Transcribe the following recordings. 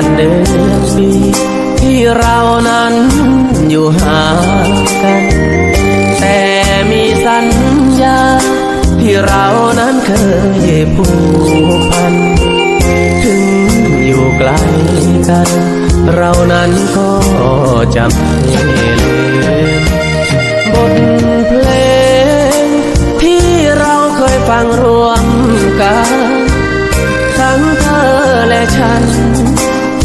านเดือนปีที่เรานั้นอยู่หากัน แต่มีสัญญา ที่เรานั้นเคยผูกพัน ถึงอยู่ไกลกัน เรานั้นก็จำไม่ลืมบทเพลง ที่เราเคยฟังรู้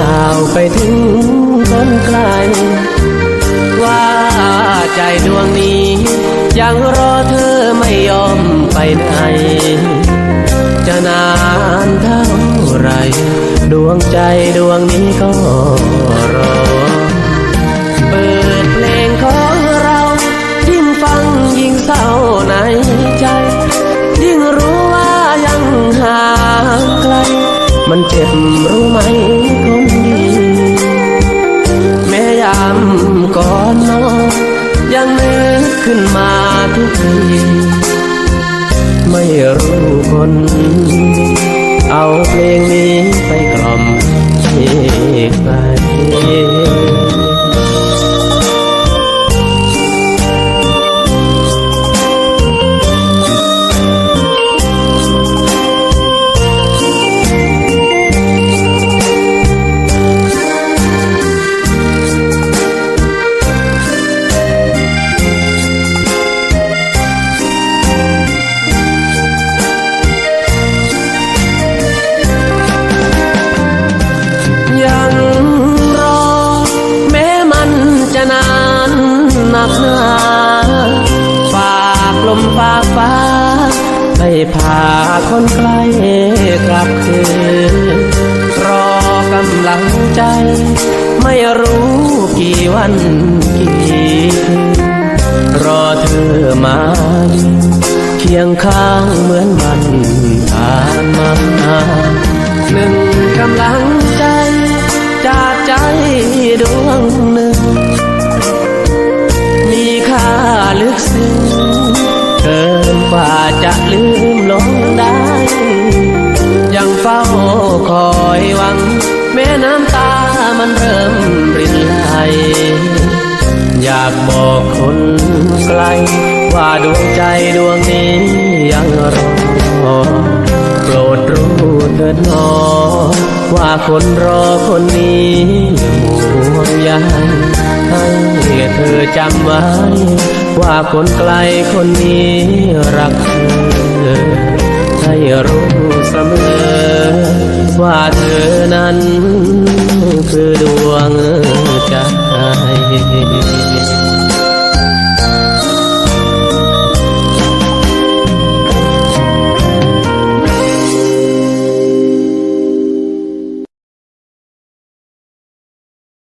ข่าวไปถึงคนไกล ว่าใจดวงนี้ ยังรอเธอไม่ยอมไปไหน จะนานเท่าไร ดวงใจดวงนี้ก็รอ เปิดเพลงของเรายิ่งฟังยิ่งเศร้าในใจ ยิ่งรู้ว่ายังห่างไกล มันเจ็บรู้ไหม ขึ้นมาทุกทีไม่รู้คน เอาเพลงนี้ไปกล่อมให้ใคร ไม่พาคนใกล้กลับคืน รอกำลังใจ ไม่รู้กี่วันกี่คืนรอเธอมาเคียงข้างเหมือนวัน ฝ้าคอยหวัง แม้น้ำตามันเริ่มรินไหลอยากบอกคนไกล ว่าดวงใจดวงนี้ยังรอโปรดรู้เถิดหนอ ว่าคนรอคนนี้ห่วงใยให้เธอจำไว้ ว่าคนไกลคนนี้รักเธอ รู้เสมอ ว่าเธอนั้นคือดวง